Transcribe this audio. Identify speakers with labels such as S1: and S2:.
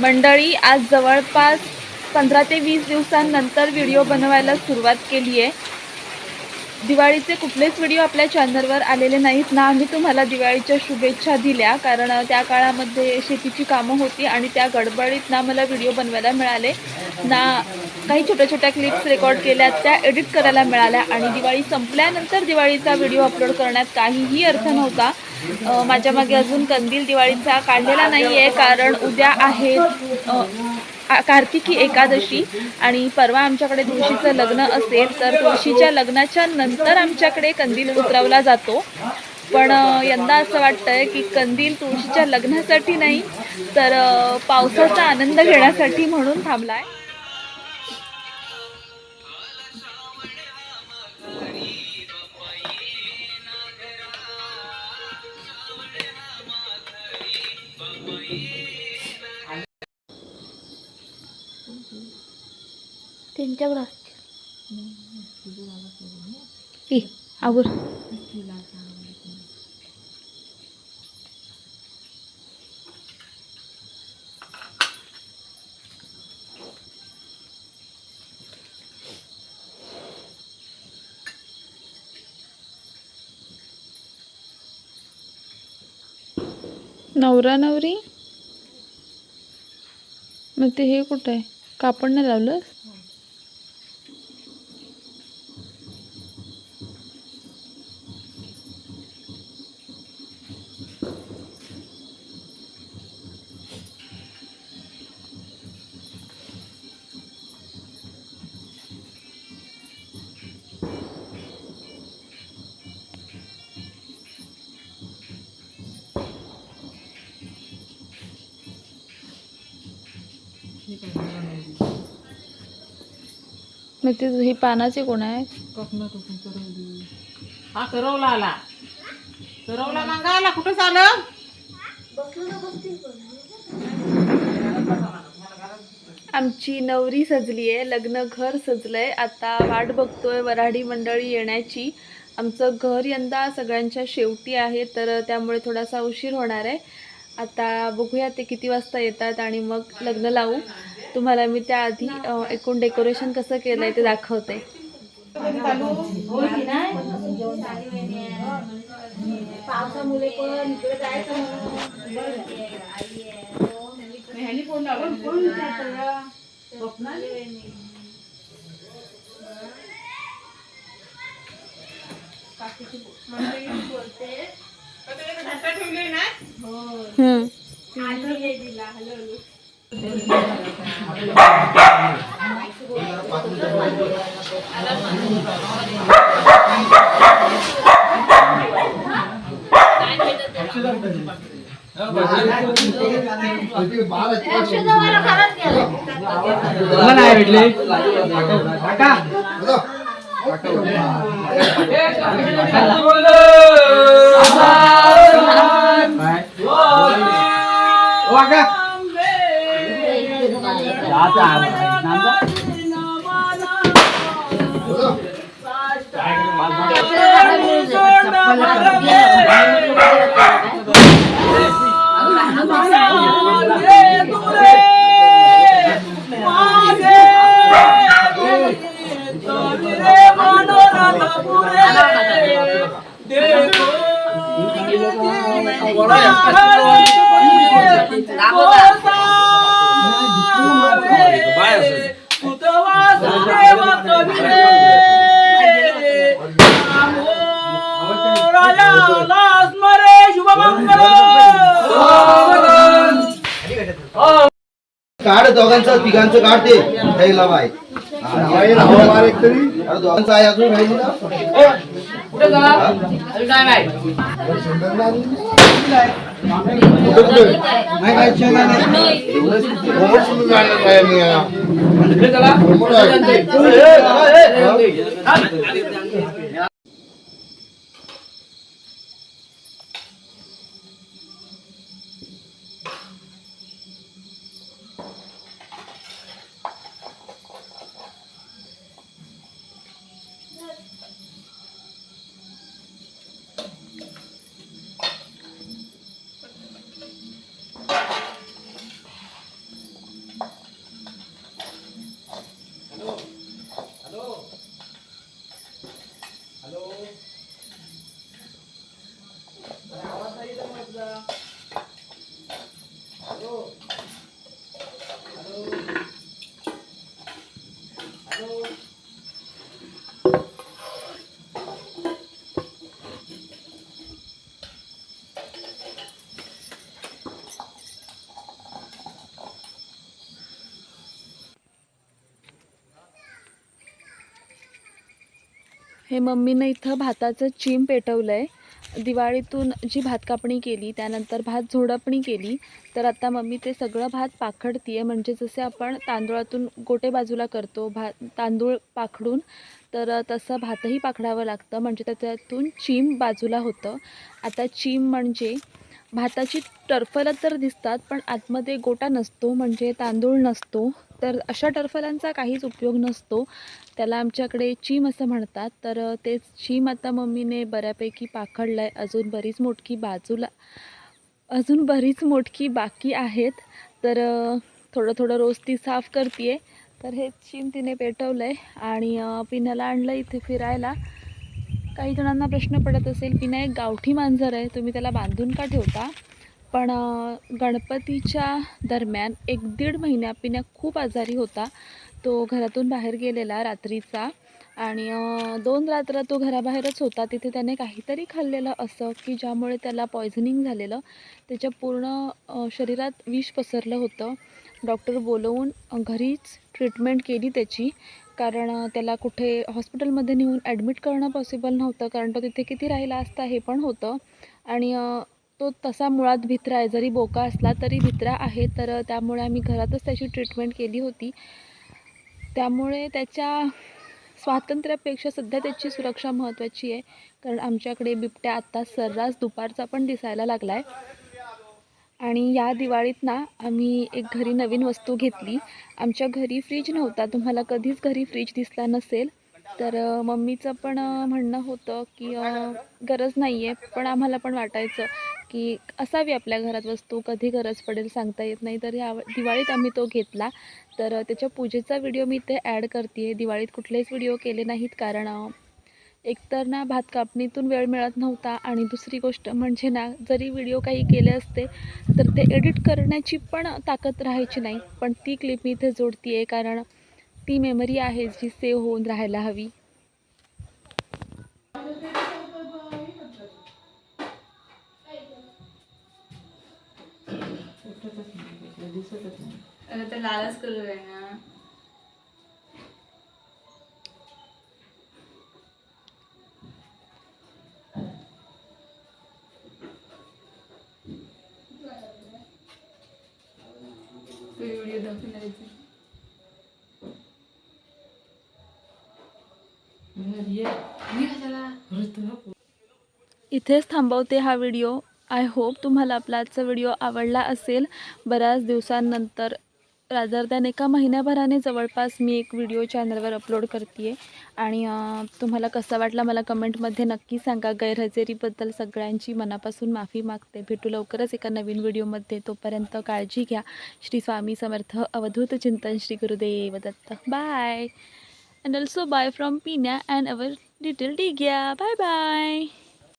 S1: मंडळी आज जवळपास पंधरा ते वीस दिवसांनंतर व्हिडिओ बनवायला सुरुवात केली आहे. दिवाळीचे कुठलेच व्हिडिओ आपल्या चॅनलवर आलेले नाहीत ना आम्ही तुम्हाला दिवाळीच्या शुभेच्छा दिल्या. कारण त्या काळामध्ये शेतीची कामं होती आणि त्या गडबडीत ना मला व्हिडिओ बनवायला मिळाले ना काही छोट्या छोट्या क्लिप्स रेकॉर्ड केल्या त्या एडिट करायला मिळाल्या. आणि दिवाळी संपल्यानंतर दिवाळीचा व्हिडिओ अपलोड करण्यात काहीही अर्थ नव्हता. माझ्या मागे अजून कंदील दिवाळीचा काढलेला नाही आहे कारण उद्या आहे कार्तिकी एकादशी. आणि परवा आमच्याकडे तुळशीचं लग्न असेल तर तुळशीच्या लग्नाच्या नंतर आमच्याकडे कंदील उतरवला जातो. पण यंदा असं वाटतंय की कंदील तुळशीच्या लग्नासाठी नाही तर पावसाचा आनंद घेण्यासाठी म्हणून थांबलाय. आहे ए आवर नवरा नवरी? मग ते हे कुठं आहे? कापड नाही लावलं मग ते हे पानाचे कोण आहे
S2: हा करवला आला. करवला मग आला कुठं चालं
S1: आमची नवरी सजली आहे लग्न घर सजलंय. आता वाट बघतोय वराडी मंडळी येण्याची. आमचं घर यंदा सगळ्यांच्या शेवटी आहे तर त्यामुळे थोडासा उशीर होणार आहे. आता बघूया ते किती वाजता येतात आणि मग लग्न लावू. तुम्हाला मी त्याआधी एकूण डेकोरेशन कसं केलं आहे ते दाखवते.
S2: पावसामुळे पण इकडे जायचं ह्यानी फोन
S3: नाही भेटले. काका आता Bravo, bravo. चहाचा आवाज आहे. नांदा?
S4: काढ दोघांचं तिघांचं काढ ते खायला बाय अरे दोघांचं आहे अजून राहिली ना कुठं कुठं? नाही
S1: हे मम्मीनं इथं भाताचं चीम पेटवलं आहे दिवाळीतून जी भात कापणी केली त्यानंतर भात झोडपणी केली तर आता मम्मी ते सगळं भात पाखडती आहे म्हणजे जसे आपण तांदूळातून गोटे बाजूला करतो भात तांदूळ पाखडून तर तसं भातही पाखडावं लागतं. म्हणजे त्याच्यातून चीम बाजूला होतं. आता चीम म्हणजे भाताची टरफलं तर दिसतात पण आतमध्ये गोटा नसतो म्हणजे तांदूळ नसतो. तर अशा टरफलांचा काहीच उपयोग नसतो. त्याला आमच्याकडे चीम असं म्हणतात. तर तेच चीम आता मम्मीने बऱ्यापैकी पाखडलं आहे अजून बरीच मोठकी बाजूला अजून बरीच मोठकी बाकी आहेत. तर थोडं थोडं रोज ती साफ करते आहे तर हे चीम तिने पेटवलं आहे आणि पिण्याला आणलं इथे फिरायला. काही जणांना प्रश्न पडत असेल पिना एक गावठी मांजर आहे तुम्ही त्याला बांधून का ठेवता? पण गणपतीच्या दरम्यान एक दीड महिन्या पिण्या खूप आजारी होता. तो घरातून बाहेर गेलेला रात्रीचा आणि दोन रात्र तो घराबाहेरच होता. तिथे त्याने काहीतरी खाल्लेलं असं की ज्यामुळे त्याला पॉयझनिंग झालेलं. त्याच्या पूर्ण शरीरात विष पसरलं होतं. डॉक्टर बोलवून घरीच ट्रीटमेंट केली त्याची. कारण त्याला कुठे हॉस्पिटलमध्ये नेऊन ॲडमिट करणं पॉसिबल नव्हतं कारण तो तिथे किती राहिला असता हे पण होतं. आणि तो तसा मुळात भित्रा आहे जरी बोका असला तरी भित्रा आहे तर त्यामुळे आम्ही घरातच त्याची ट्रीटमेंट केली होती. त्यामुळे त्याच्या स्वातंत्र्यापेक्षा सध्या त्याची सुरक्षा महत्त्वाची आहे कारण आमच्याकडे बिबट्या आत्ता सर्रास दुपारचा पण दिसायला लागला आहे आणि या दिवाळीत ना आम्ही एक घरी नवीन वस्तू घेतली. आमच्या घरी फ्रीज नव्हता. तुम्हाला कधीच घरी फ्रीज दिसला नसेल. तर मम्मीचं पण म्हणणं होतं की गरज नाही आहे पण आम्हाला पण वाटायचं की असावी आपल्या घरात वस्तू. कधी गरज पडेल सांगता येत नाही. तर या दिवाळीत आम्ही तो घेतला. तर त्याच्या पूजेचा व्हिडिओ मी इथे ॲड करते आहे दिवाळीत कुठलेच व्हिडिओ केले नाहीत कारण एकतर ना भात कापणीतून वेळ मिळत नव्हता आणि दुसरी गोष्ट म्हणजे ना जरी व्हिडिओ काही केले असते तर ते एडिट करण्याची पण ताकद राहायची नाही. पण ती क्लिप मी इथे जोडती आहे कारण ती मेमरी आहे जी सेव्ह होऊन राहायला हवी.
S2: दिसतच नाही.
S1: इथेच थांबवते हा व्हिडिओ. आय होप तुम्हाला आपला आजचा व्हिडिओ आवडला असेल. बऱ्याच दिवसांनंतर रादर दॅन एका महिन्याभराने जवळपास मी एक व्हिडिओ चॅनलवर अपलोड करते आहे आणि तुम्हाला कसा वाटला मला कमेंटमध्ये नक्की सांगा. गैरहजेरीबद्दल सगळ्यांची मनापासून माफी मागते. भेटू लवकरच एका नवीन व्हिडिओमध्ये तोपर्यंत काळजी घ्या. श्री स्वामी समर्थ अवधूत चिंतन Shri Gurudev Datta. Bye and also bye from Pinya and our little Digya bye bye